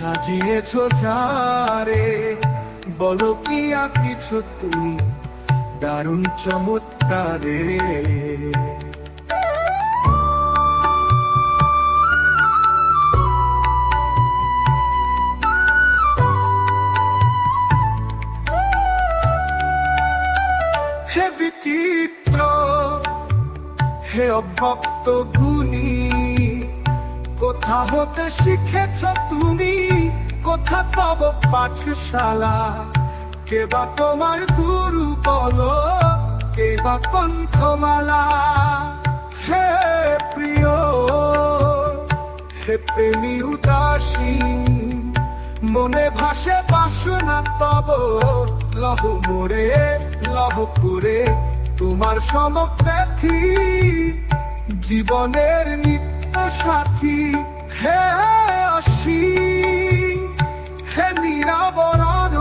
সাজিয়েছ যারে বলো কি আর কিছু তুমি দারুণ চমৎকারে। হে বিচিত্র হে অভক্ত গুণী কোথা হতে শিখেছ তুমি? কোথা তব পাঠশালা। কে বা তোমার গুরু বলো? কে বা কণ্ঠমালা হে প্রিয়, হে প্রেমী উদাসী, মনে ভাসে বাসনা তব। লহ মোরে, লহ করে তোমার সমপ্রার্থী জীবনের নিত্য সাথী, হে অসী হে নিরাবরণ।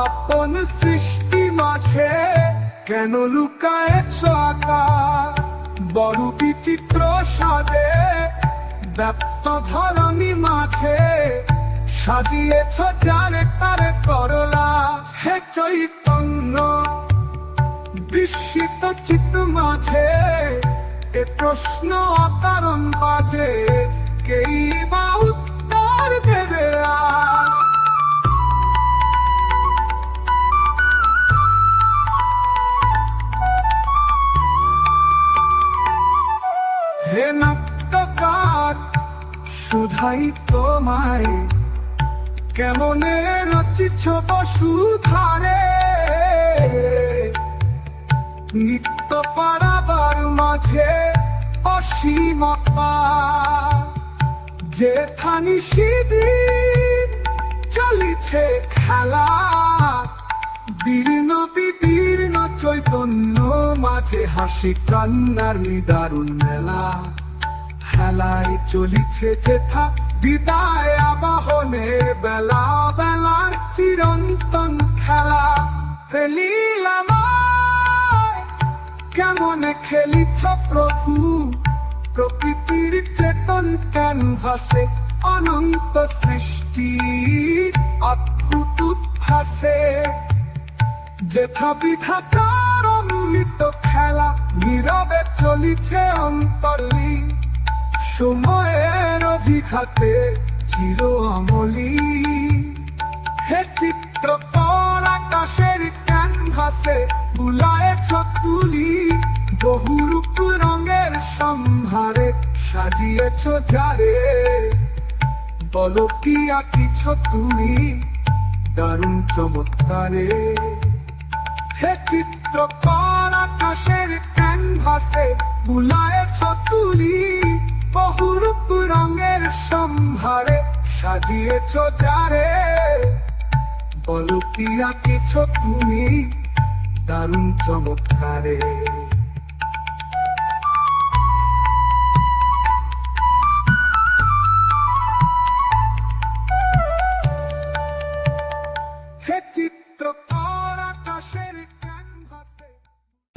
আপন সৃষ্টি মাঝে কেন লুকায়েছ আকা বড় বিচিত্র সাজে, ব্যপ্ত ধরণী মাঝে সাজিয়েছ জানে তারে করলা। হে চৈতন্য, বিস্মিত চিত্ত মাঝে এ প্রশ্ন অকারণ বাজে, কেই বা উত্তর দেবে আজ? হে নাট্যকার শুধাই তোমায়, কেমনে রচিছ বসুধারে নিত্য পারাবার মাঝে অসীমতা যে থানি সিদিন চলিছে খেলা দীর্ণ বিদীর্ণ চৈতন্য মাঝে হাসি কান্নার নিদারুণ মেলা। খেলায় চলিছে যেথা বিদায় আবাহনের বেলা, বেলার চিরন্তন খেলা। ফেলিলাম কেমন খেলিছ প্রভু? প্রকৃতির চেতন ক্যানভাসে অনন্ত সৃষ্টি, অদ্ভুত উদ্ভাসে। যেথা বিধাতার অমৃত খেলা নীরবে চলিছে অন্তর্লি সময়ের অভিঘাতে চির আমলি হে চিত্র চিত্রকর আকাশের ক্যানভাসে বুলায়েছ তুলি। বহুরূপ রঙের সম্ভারে সাজিয়েছ যারে বলো কি আঁকিছ তুমি দারুণ চমৎকারে। হে চিত্রকর আকাশের ক্যানভাসে বুলায়েছ তুলি, বহুরূপ রঙের সম্ভারে সাজিয়েছ যারে বলো কি আঁকিছ তুমি দারুণ চমৎকারে।